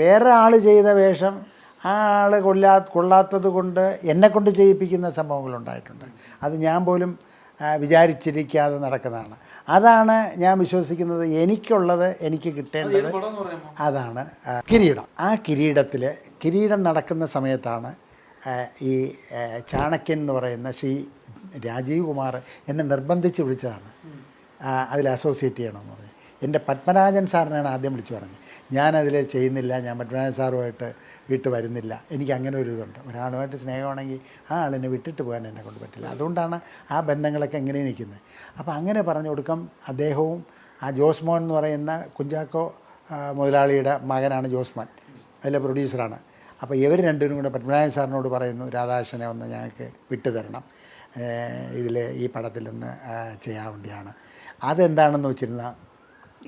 വേറെ ആൾ ചെയ്ത വേഷം ആ ആൾ കൊല്ലാ കൊള്ളാത്തത് കൊണ്ട് എന്നെ കൊണ്ട് ചെയ്യിപ്പിക്കുന്ന സംഭവങ്ങളുണ്ടായിട്ടുണ്ട്. അത് ഞാൻ പോലും വിചാരിച്ചിരിക്കാതെ നടക്കുന്നതാണ്. അതാണ് ഞാൻ വിശ്വസിക്കുന്നത് എനിക്കുള്ളത് എനിക്ക് കിട്ടേണ്ടത്. അതാണ് കിരീടം. ആ കിരീടത്തിൽ കിരീടം നടക്കുന്ന സമയത്താണ് ഈ ചാണക്യൻ എന്ന് പറയുന്ന ശ്രീ രാജീവ് കുമാർ എന്നെ നിർബന്ധിച്ച് വിളിച്ചതാണ്. അതിൽ അസോസിയേറ്റ് ചെയ്യണമെന്ന് പറഞ്ഞ്. എന്റെ പത്മരാജൻ സാറിനാണ് ആദ്യം വിളിച്ചു പറഞ്ഞത്. ഞാനതിൽ ചെയ്യുന്നില്ല ഞാൻ പത്മരാജൻ സാറുമായിട്ട് വിട്ട് വരുന്നില്ല. എനിക്ക് അങ്ങനെ ഒരു ഇതുണ്ട്. ഒരാളുമായിട്ട് സ്നേഹമാണെങ്കിൽ ആ ആളിനെ വിട്ടിട്ട് പോകാൻ എന്നെ കൊണ്ട് പറ്റില്ല. അതുകൊണ്ടാണ് ആ ബന്ധങ്ങളൊക്കെ എങ്ങനെ നിൽക്കുന്നത്. അപ്പോൾ അങ്ങനെ പറഞ്ഞു കൊടുക്കാം. അദ്ദേഹവും ആ ജോസ്മോൻ എന്ന് പറയുന്ന കുഞ്ചാക്കോ മുതലാളിയുടെ മകനാണ് ജോസ്മാൻ. അതിലെ പ്രൊഡ്യൂസറാണ്. അപ്പോൾ ഇവർ രണ്ടുപേരും കൂടെ പത്മനാഭൻ സാറിനോട് പറയുന്നു രാധാകൃഷ്ണനെ ഒന്ന് ഞങ്ങൾക്ക് വിട്ടുതരണം ഇതിൽ ഈ പടത്തിൽ നിന്ന് ചെയ്യാൻ വേണ്ടിയാണ്. അതെന്താണെന്ന് വെച്ചിരുന്നാൽ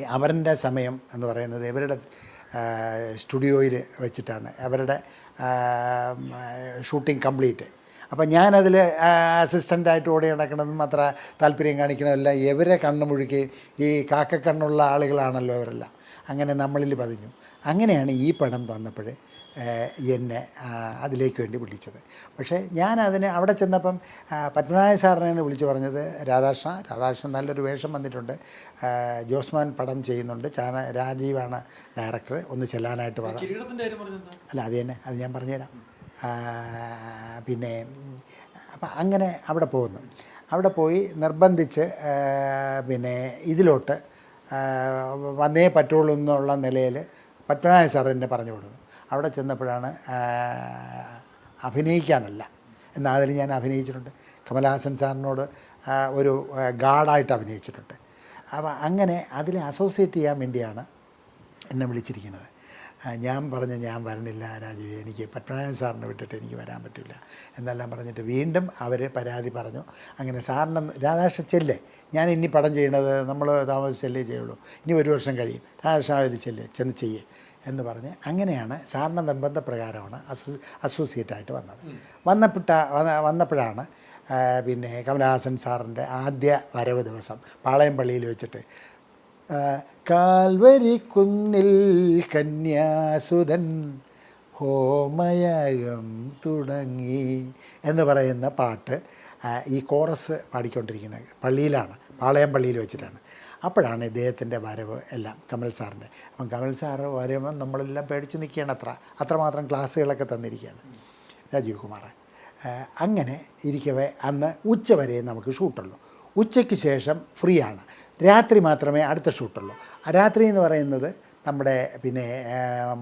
അവരുടെ സമയം എന്ന് പറയുന്നത് ഇവരുടെ സ്റ്റുഡിയോയിൽ വെച്ചിട്ടാണ് അവരുടെ ഷൂട്ടിംഗ് കംപ്ലീറ്റ്. അപ്പം ഞാനതിൽ അസിസ്റ്റന്റായിട്ട് ഓടി നടക്കണതും അത്ര താല്പര്യം കാണിക്കണമല്ല ഇവരെ മുഴുക്കി ഈ കാക്കക്കണ്ണുള്ള ആളുകളാണല്ലോ അവരെല്ലാം അങ്ങനെ നമ്മളിൽ പതിഞ്ഞു. അങ്ങനെയാണ് ഈ പടം വന്നപ്പോൾ എന്നെ അതിലേക്ക് വേണ്ടി വിളിച്ചത്. പക്ഷേ ഞാൻ അതിന് അവിടെ ചെന്നപ്പം പത്മനായ സാറിനെ വിളിച്ച് പറഞ്ഞത് രാധാകൃഷ്ണ. രാധാകൃഷ്ണൻ നല്ലൊരു വേഷം വന്നിട്ടുണ്ട്. ജോസ്മാൻ പടം ചെയ്യുന്നുണ്ട്. ചാന രാജീവാണ് ഡയറക്ടർ. ഒന്ന് ചെല്ലാനായിട്ട് പറ കിരീടത്തിന്റെ കാര്യം പറഞ്ഞെന്താ അല്ല അത് തന്നെ. അത് ഞാൻ പറഞ്ഞുതരാം. പിന്നെ അപ്പം അങ്ങനെ അവിടെ പോകുന്നു. അവിടെ പോയി നിർബന്ധിച്ച് പിന്നെ ഇതിലോട്ട് വന്നേ പറ്റുള്ളൂ എന്നുള്ള നിലയിൽ പത്മനായ സാർ എന്നെ പറഞ്ഞു കൊടുത്തു. അവിടെ ചെന്നപ്പോഴാണ് അഭിനയിക്കാനല്ല. എന്നാൽ അതിൽ ഞാൻ അഭിനയിച്ചിട്ടുണ്ട്. കമലഹാസൻ സാറിനോട് ഒരു ഗാഡായിട്ട് അഭിനയിച്ചിട്ടുണ്ട്. അപ്പോൾ അങ്ങനെ അതിനെ അസോസിയേറ്റ് ചെയ്യാൻ വേണ്ടിയാണ് എന്നെ വിളിച്ചിരിക്കുന്നത്. ഞാൻ പറഞ്ഞു ഞാൻ വരണില്ല രാജീവ് എനിക്ക് പത്മനാഭൻ സാറിനെ വിട്ടിട്ട് എനിക്ക് വരാൻ പറ്റില്ല എന്നെല്ലാം പറഞ്ഞിട്ട് വീണ്ടും അവർ പരാതി പറഞ്ഞു. അങ്ങനെ സാറിന് രാധാകൃഷ്ണൻ ചെല്ലേ ഞാൻ ഇനി പടം ചെയ്യണത് നമ്മൾ താമസിച്ചല്ലേ ചെയ്യുള്ളൂ. ഇനി ഒരു വർഷം കഴിയും. രാധാകൃഷ്ണൻ ഇത് ചെല്ലേ ചെന്ന് ചെയ്യേ. എന്ന് പറഞ്ഞ് അങ്ങനെയാണ് സാറിന്റെ നിർബന്ധപ്രകാരമാണ് അസോ അസോസിയേറ്റായിട്ട് വന്നത്. വന്നപ്പെട്ട വന്ന- വന്നപ്പോഴാണ് പിന്നെ കമലഹാസൻ സാറിന്റെ ആദ്യ വരവ് ദിവസം പാളയം പള്ളിയിൽ വെച്ചിട്ട് കാൽവരി കുന്നിൽ കന്യാസുതൻ ഹോമയാഗം തുടങ്ങി എന്ന് പറയുന്ന പാട്ട് ഈ കോറസ് പാടിക്കൊണ്ടിരിക്കുന്നത് പള്ളിയിലാണ് പാളയം പള്ളിയിൽ വെച്ചിട്ടാണ്. അപ്പോഴാണ് ഇദ്ദേഹത്തിന്റെ വരവ് എല്ലാം കമൽ സാറിന്റെ. അപ്പം കമൽ സാറ് വരുമ്പോൾ നമ്മളെല്ലാം പേടിച്ച് നിൽക്കുകയാണ് അത്ര. അത്രമാത്രം ക്ലാസ്സുകളൊക്കെ തന്നിരിക്കുകയാണ് രാജീവ് കുമാർ അങ്ങനെ ഇരിക്കവേ അന്ന് ഉച്ച വരെ നമുക്ക് ഷൂട്ടുള്ളൂ. ഉച്ചയ്ക്ക് ശേഷം ഫ്രീ ആണ് രാത്രി മാത്രമേ അടുത്ത ഷൂട്ടുള്ളൂ. രാത്രി എന്ന് പറയുന്നത് നമ്മുടെ പിന്നെ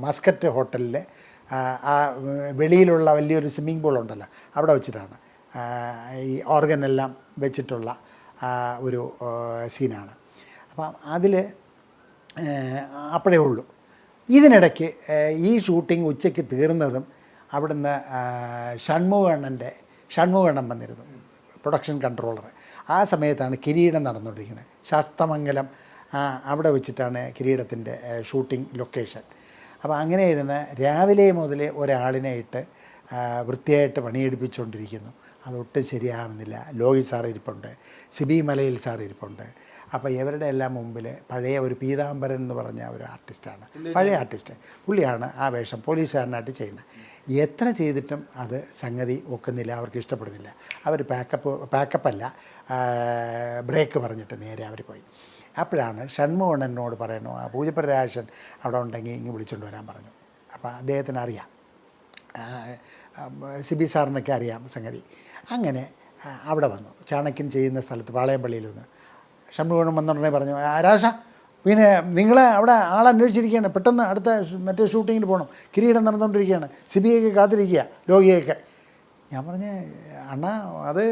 മസ്കറ്റ് ഹോട്ടലിൽ ആ വെളിയിലുള്ള വലിയൊരു സ്വിമ്മിംഗ് പൂൾ ഉണ്ടല്ലോ അവിടെ വെച്ചിട്ടാണ് ഈ ഓർഗനെല്ലാം വെച്ചിട്ടുള്ള ഒരു സീനാണ്. അപ്പം അതിൽ അപ്പോഴേ ഉള്ളൂ. ഇതിനിടയ്ക്ക് ഈ ഷൂട്ടിംഗ് ഉച്ചയ്ക്ക് തീർന്നതും അവിടുന്ന് ഷൺമുഖണ്ണന്റെ ഷൺമുഖണ്ണൻ വന്നിരുന്നു പ്രൊഡക്ഷൻ കൺട്രോളർ ആ സമയത്താണ് കിരീടം നടന്നുകൊണ്ടിരിക്കുന്നത്. ശാസ്തമംഗലം അവിടെ വെച്ചിട്ടാണ് കിരീടത്തിന്റെ ഷൂട്ടിംഗ് ലൊക്കേഷൻ. അപ്പോൾ അങ്ങനെ ഇരുന്ന് രാവിലെ മുതൽ ഒരാളിനെ ഇട്ട് ആ, വൃത്തിയായിട്ട് പണിയെടുപ്പിച്ചുകൊണ്ടിരിക്കുന്നു. അതൊട്ടും ശരിയാവുന്നില്ല. ലോഹി സാർ ഇരിപ്പുണ്ട്. സിബി മലയിൽ സാർ ഇരിപ്പുണ്ട്. അപ്പോൾ ഇവരുടെ എല്ലാം മുമ്പിൽ പഴയ ഒരു പീതാംബരൻ എന്ന് പറഞ്ഞ ഒരു ആർട്ടിസ്റ്റാണ്. പഴയ ആർട്ടിസ്റ്റ്. പുള്ളിയാണ് ആ വേഷം പോലീസുകാരനായിട്ട് ചെയ്യുന്നത്. എത്ര ചെയ്തിട്ടും അത് സംഗതി ഒക്കുന്നില്ല അവർക്ക് ഇഷ്ടപ്പെടുന്നില്ല. അവർ പാക്കപ്പ് പാക്കപ്പല്ല ബ്രേക്ക് പറഞ്ഞിട്ട് നേരെ അവർ പോയി. അപ്പോഴാണ് ഷൺമോഹണനോട് പറയണോ ആ പൂജപ്രരാശൻ അവിടെ ഉണ്ടെങ്കിൽ ഇങ്ങ് വിളിച്ചുകൊണ്ട് വരാൻ പറഞ്ഞു. അപ്പോൾ അദ്ദേഹത്തിന് അറിയാം. സിബി സാറിനൊക്കെ അറിയാം സംഗതി. അങ്ങനെ അവിടെ വന്നു. ചാണക്യൻ ചെയ്യുന്ന സ്ഥലത്ത് പാളയംപള്ളിയിൽ നിന്ന് ഷൺമുഖം വന്നുടനെ പറഞ്ഞു ആരാശ പിന്നെ നിങ്ങളെ അവിടെ ആളന്വേഷിച്ചിരിക്കുകയാണ് പെട്ടെന്ന് അടുത്ത മറ്റേ ഷൂട്ടിങ്ങിന് പോകണം. കിരീടം നടന്നുകൊണ്ടിരിക്കുകയാണ്. സി ബി ഐക്ക് കാത്തിരിക്കുക ലോകിയൊക്കെ ഞാൻ പറഞ്ഞ അണ്ണാ അത്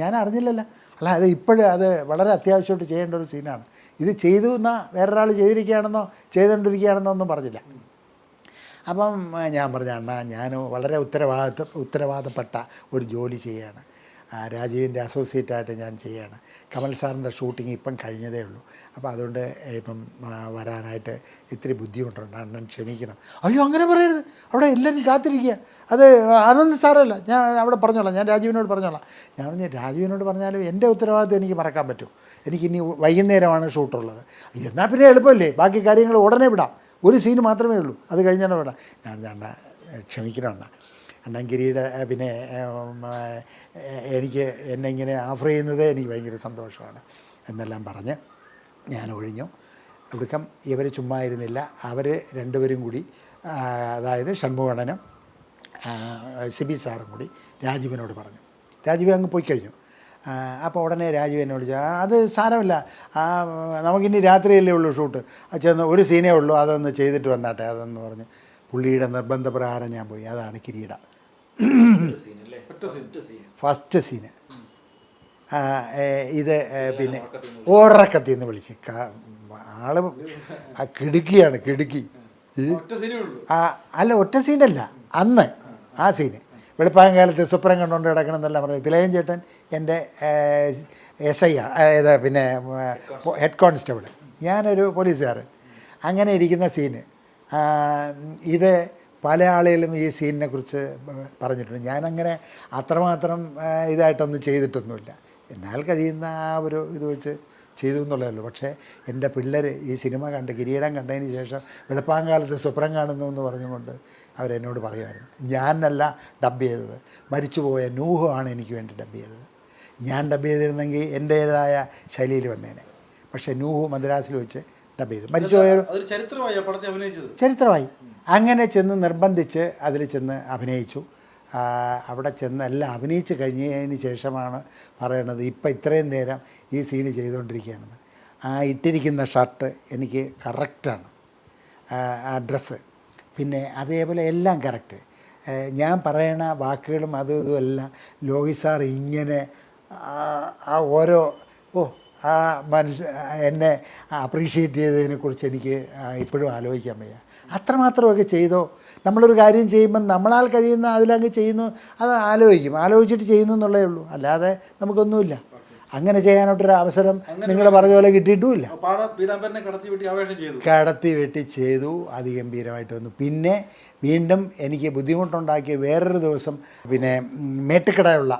ഞാൻ അറിഞ്ഞില്ലല്ലോ. അല്ല അത് ഇപ്പോഴും അത് വളരെ അത്യാവശ്യമായിട്ട് ചെയ്യേണ്ട ഒരു സീനാണ്. ഇത് ചെയ്തു എന്നാൽ വേറൊരാൾ ചെയ്തിരിക്കുകയാണെന്നോ ചെയ്തുകൊണ്ടിരിക്കുകയാണെന്നോ ഒന്നും പറഞ്ഞില്ല. അപ്പം ഞാൻ പറഞ്ഞ അണ്ണാ ഞാൻ വളരെ ഉത്തരവാദിത്ത ഉത്തരവാദപ്പെട്ട ഒരു ജോലി ചെയ്യുകയാണ് രാജീവിന്റെ അസോസിയേറ്റായിട്ട് ഞാൻ ചെയ്യുകയാണ് കമൽ സാറിന്റെ ഷൂട്ടിംഗ് ഇപ്പം കഴിഞ്ഞതേ ഉള്ളൂ. അപ്പോൾ അതുകൊണ്ട് ഇപ്പം വരാനായിട്ട് ഇത്തിരി ബുദ്ധിമുട്ടുണ്ട്. അണ്ണൻ ക്ഷമിക്കണം. അയ്യോ അങ്ങനെ പറയരുത്. അവിടെ എല്ലാവരും കാത്തിരിക്കുക. അത് ആനന്ദ് സാറല്ല ഞാൻ അവിടെ പറഞ്ഞോളാം. ഞാൻ രാജീവിനോട് പറഞ്ഞോളാം. ഞാൻ പറഞ്ഞു രാജീവിനോട് പറഞ്ഞാലും എന്റെ ഉത്തരവാദിത്വം എനിക്ക് മറക്കാൻ പറ്റും. എനിക്കിനി വൈകുന്നേരമാണ് ഷൂട്ടുള്ളത്. എന്നാൽ പിന്നെ എളുപ്പമല്ലേ? ബാക്കി കാര്യങ്ങൾ ഉടനെ വിടാം. ഒരു സീന് മാത്രമേ ഉള്ളൂ. അത് കഴിഞ്ഞാൽ വിടാം. ഞാൻ ഞാൻ ക്ഷമിക്കണം അണ്ണ. അണ്ണങ്കിരിയുടെ പിന്നെ എനിക്ക് എന്നെ ഇങ്ങനെ ഓഫർ ചെയ്യുന്നത് എനിക്ക് ഭയങ്കര സന്തോഷമാണ്. എന്നെല്ലാം പറഞ്ഞ് ഞാൻ ഒഴിഞ്ഞു. ഒടുക്കം ഇവർ ചുമ്മാ ഇരുന്നില്ല. അവർ രണ്ടുപേരും കൂടി അതായത് ഷൺമുഖണനും സിബി സാറും കൂടി രാജീവനോട് പറഞ്ഞു. രാജീവ് അങ്ങ് പോയി കഴിഞ്ഞു. അപ്പോൾ ഉടനെ രാജീവ് എന്നോട് അത് സാരമില്ല. നമുക്കിനി രാത്രിയല്ലേ ഉള്ളൂ ഷൂട്ട്. ചെന്ന് ഒരു സീനേ ഉള്ളൂ. അതൊന്ന് ചെയ്തിട്ട് വന്നാട്ടെ അതെന്ന് പറഞ്ഞ് പുള്ളിയുടെ നിർബന്ധപ്രകാരം ഞാൻ പോയി. അതാണ് കിരീട. First scene. ഇത് പിന്നെ ഓറക്കത്തി എന്ന് വിളിച്ച്. ആൾ ആ കിടുക്കിയാണ് കിടുക്കി. ഒറ്റ സിനിമ ഉള്ളൂ. അല്ല ഒറ്റ സീനല്ല അന്ന് ആ സീന്. വെളുപ്പാൻ കാലത്ത് സുപ്രം കണ്ടുകൊണ്ട് കിടക്കണം എന്നല്ല പറഞ്ഞത്. തിലകൻ ചേട്ടൻ എന്റെ എസ് ഐ ഏതാ പിന്നെ ഹെഡ് കോൺസ്റ്റബിൾ ഞാനൊരു പോലീസുകാരൻ. അങ്ങനെ ഇരിക്കുന്ന സീന്. ആ, ഇത് പല ആളുകളും ഈ സീനിനെ കുറിച്ച് പറഞ്ഞിട്ടുണ്ട്. ഞാനങ്ങനെ അത്രമാത്രം ഇതായിട്ടൊന്നും ചെയ്തിട്ടൊന്നുമില്ല. എന്നാൽ കഴിയുന്ന ആ ഒരു ഇത് വെച്ച് ചെയ്തു എന്നുള്ളതല്ലോ പക്ഷേ എന്റെ പിള്ളേർ ഈ സിനിമ കണ്ട് കിരീടം കണ്ടതിന് ശേഷം വെളുപ്പാങ്കാലത്ത് സ്വപ്നം കാണുന്നു എന്ന് പറഞ്ഞുകൊണ്ട് അവരെന്നോട് പറയുമായിരുന്നു. ഞാനല്ല ഡബ് ചെയ്തത്. മരിച്ചുപോയ നൂഹമാണ് എനിക്ക് വേണ്ടി ഡബ് ചെയ്തത്. ഞാൻ ഡബ് ചെയ്തിരുന്നെങ്കിൽ എന്റേതായ ശൈലിയിൽ വന്നേനെ. പക്ഷേ നൂഹു മദ്രാസിൽ വെച്ച് ഡബ് ചെയ്തു. മരിച്ചുപോയ ചരിത്രമായി ആ പടത്തെ അഭിനയിച്ചത്? ചരിത്രമായി. അങ്ങനെ ചെന്ന് നിർബന്ധിച്ച് അതിൽ ചെന്ന് അഭിനയിച്ചു. അവിടെ ചെന്ന് എല്ലാം അഭിനയിച്ച് കഴിഞ്ഞതിന് ശേഷമാണ് പറയണത് ഇപ്പം ഇത്രയും നേരം ഈ സീന് ചെയ്തുകൊണ്ടിരിക്കുകയാണെന്ന്. ആ ഇട്ടിരിക്കുന്ന ഷർട്ട് എനിക്ക് കറക്റ്റാണ് ആ ഡ്രസ്സ് പിന്നെ അതേപോലെ എല്ലാം കറക്റ്റ് ഞാൻ പറയണ വാക്കുകളും അതും ഇതും എല്ലാം ലോഹി സാർ ഇങ്ങനെ ആ ഓരോ ഓ ആ മനുഷ്യ എന്നെ അപ്രീഷിയേറ്റ് ചെയ്തതിനെക്കുറിച്ച് എനിക്ക് ഇപ്പോഴും ആലോചിക്കാൻ വയ്യ. അത്രമാത്രമൊക്കെ ചെയ്തോ? നമ്മളൊരു കാര്യം ചെയ്യുമ്പം നമ്മളാൽ കഴിയുന്ന അതിലങ്ങ് ചെയ്യുന്നു അത് ആലോചിക്കും. ആലോചിച്ചിട്ട് ചെയ്യുന്നു എന്നുള്ളേ ഉള്ളൂ. അല്ലാതെ നമുക്കൊന്നുമില്ല. അങ്ങനെ ചെയ്യാനായിട്ടൊരു അവസരം നിങ്ങൾ പറഞ്ഞ പോലെ കിട്ടിയിട്ടുമില്ല. കടത്തി വെട്ടി ചെയ്തു. അതിഗംഭീരമായിട്ട് വന്നു. പിന്നെ വീണ്ടും എനിക്ക് ബുദ്ധിമുട്ടുണ്ടാക്കിയ വേറൊരു ദിവസം പിന്നെ മേട്ടുക്കടയുള്ള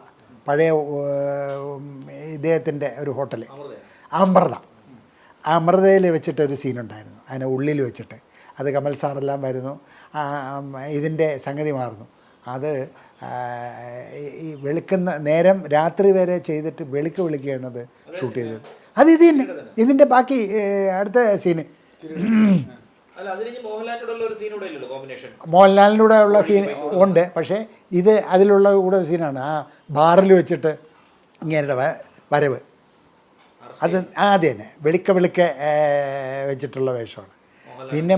പഴയ ഇദ്ദേഹത്തിന്റെ ഒരു ഹോട്ടൽ അമൃത. അമൃതയിൽ വെച്ചിട്ട് ഒരു സീനുണ്ടായിരുന്നു. അതിനെ ഉള്ളിൽ വെച്ചിട്ട്. അത് കമൽ സാറെല്ലാം വരുന്നു. ഇതിന്റെ സംഗതി മാറുന്നു. അത് ഈ- വെളുക്കുന്ന നേരം രാത്രി വരെ ചെയ്തിട്ട് വെളുക്ക് വിളിക്കുകയാണത് ഷൂട്ട് ചെയ്തത്. അത് ഇത് തന്നെ ഇതിന്റെ ബാക്കി അടുത്ത സീന്. അല്ല കൂടെ ഉള്ള സീൻ ഉണ്ട് പക്ഷേ ഇത് അതിലുള്ള കൂടെ സീനാണ് ആ ബാറിൽ വെച്ചിട്ട് ഇങ്ങനെ വരവ്. അത് ആ അത് തന്നെ. വെളുക്ക വെളുക്ക വെച്ചിട്ടുള്ള വേഷമാണ്. പിന്നെ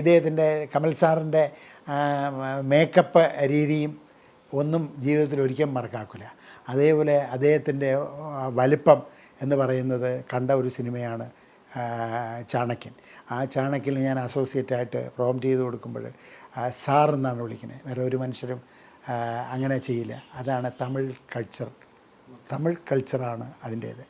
ഇദ്ദേഹത്തിന്റെ കമൽ സാറിന്റെ മേക്കപ്പ് രീതിയും ഒന്നും ജീവിതത്തിൽ ഒരിക്കലും മറക്കാക്കില്ല. അതേപോലെ അദ്ദേഹത്തിന്റെ വലിപ്പം എന്ന് പറയുന്നത് കണ്ട ഒരു സിനിമയാണ് ചാണക്യൻ. ആ ചാണക്യന് ഞാൻ അസോസിയേറ്റ് ആയിട്ട് പ്രോംറ്റ് ചെയ്ത് കൊടുക്കുമ്പോൾ സാർ എന്നാണ് വിളിക്കുന്നത്. വേറെ ഒരു മനുഷ്യരും അങ്ങനെ ചെയ്യില്ല. അതാണ് തമിഴ് കൾച്ചർ തമിഴ് കൾച്ചറാണ് അതിന്റേത്.